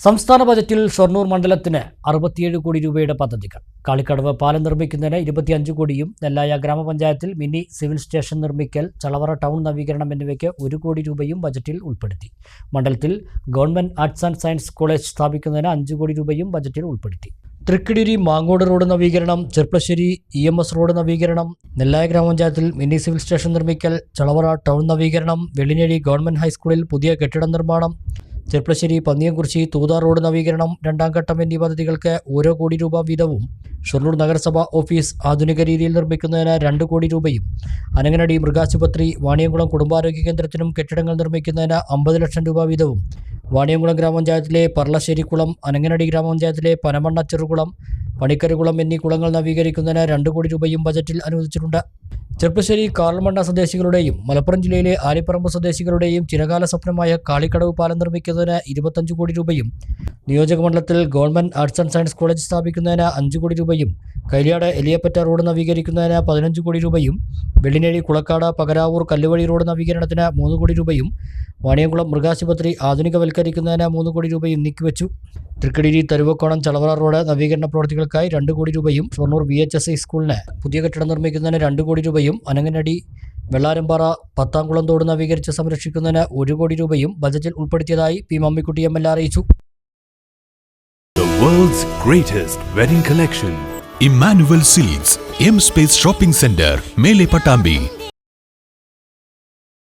സംസ്ഥാന ബജറ്റിൽ ഷൊർണൂർ മണ്ഡലത്തിന് അറുപത്തിയേഴ് കോടി രൂപയുടെ പദ്ധതികൾ. കാളിക്കടവ് പാലം നിർമ്മിക്കുന്നതിന് ഇരുപത്തിയഞ്ച് കോടിയും നെല്ലായ ഗ്രാമപഞ്ചായത്തിൽ മിനി സിവിൽ സ്റ്റേഷൻ നിർമ്മിക്കൽ ചളവറ ടൗൺ നവീകരണം എന്നിവയ്ക്ക് ഒരു കോടി രൂപയും ബജറ്റിൽ ഉൾപ്പെടുത്തി. മണ്ഡലത്തിൽ government arts and science college സ്ഥാപിക്കുന്നതിന് അഞ്ച് കോടി രൂപയും ബജറ്റിൽ ഉൾപ്പെടുത്തി. തൃക്കിടിരി മാങ്ങോട് റോഡ് നവീകരണം Cherpulassery E M S road നവീകരണം നെല്ലായ ഗ്രാമപഞ്ചായത്തിൽ മിനി സിവിൽ സ്റ്റേഷൻ നിർമ്മിക്കൽ ചളവറ ടൗൺ നവീകരണം വെള്ളിനേഴി ഗവൺമെന്റ് ഹൈസ്കൂളിൽ പുതിയ കെട്ടിട നിർമ്മാണം ചെർപ്പശ്ശേരി പന്നിയംകുറിശി തൂതാർ റോഡ് നവീകരണം രണ്ടാം ഘട്ടം എന്നീ പദ്ധതികൾക്ക് ഓരോ കോടി രൂപ വീതവും ഷൊർണൂർ നഗരസഭ ഓഫീസ് ആധുനിക രീതിയിൽ നിർമ്മിക്കുന്നതിന് രണ്ട് കോടി രൂപയും. അനങ്ങനടി മൃഗാശുപത്രി വാണിയംകുളം കുടുംബാരോഗ്യ കേന്ദ്രത്തിനും കെട്ടിടങ്ങൾ നിർമ്മിക്കുന്നതിന് അമ്പത് ലക്ഷം രൂപ വീതവും. വാണിയംകുളം ഗ്രാമപഞ്ചായത്തിലെ പർളശ്ശേരിക്കുളം അനങ്ങനടി ഗ്രാമപഞ്ചായത്തിലെ പനമണ്ണ ചെറുകുളം പണിക്കരുകുളം എന്നീ കുളങ്ങൾ നവീകരിക്കുന്നതിന് രണ്ട് കോടി രൂപയും ബജറ്റിൽ അനുവദിച്ചിട്ടുണ്ട്. ചെർപ്പശ്ശേരി കാർമണ്ണ സ്വദേശികളുടെയും മലപ്പുറം ജില്ലയിലെ ആലിപ്പറമ്പ് സ്വദേശികളുടെയും ചിരകാല സ്വപ്നമായ കാളിക്കടവ് പാലം നിർമ്മിക്കുന്നതിന് ഇരുപത്തഞ്ച് കോടി രൂപയും നിയോജകമണ്ഡലത്തിൽ government arts and science college സ്ഥാപിക്കുന്നതിന് അഞ്ച് കോടി രൂപയും കൈലിയാട് എലിയപ്പറ്റ റോഡ് നവീകരിക്കുന്നതിന് പതിനഞ്ച് കോടി രൂപയും വെള്ളിനേഴി കുളക്കാട് പകരാവൂർ കല്ലുവഴി റോഡ് നവീകരണത്തിന് മൂന്ന് കോടി രൂപയും വാണിയംകുളം മൃഗാശുപത്രി ആധുനികവൽക്കരിക്കുന്നതിന് മൂന്ന് കോടി രൂപയും നീക്കിവെച്ചു. തൃക്കടിരി തരുവക്കോണം ചളവറ റോഡ് നവീകരണ പ്രവൃത്തികൾക്കായി രണ്ട് കോടി രൂപയും Shoranur V H S I സ്കൂളിന് പുതിയ കെട്ടിടം നിർമ്മിക്കുന്നതിന് രണ്ട് കോടി രൂപയും അനങ്ങനടി വെള്ളാരമ്പാറ പത്താംകുളം തോട് നവീകരിച്ച് സംരക്ഷിക്കുന്നതിന് ഒരു കോടി രൂപയും ബജറ്റിൽ ഉൾപ്പെടുത്തിയതായി പി മമ്മിക്കുട്ടി എം എൽ അറിയിച്ചു. Emmanuel M space shopping centre മേലെ പട്ടാമ്പി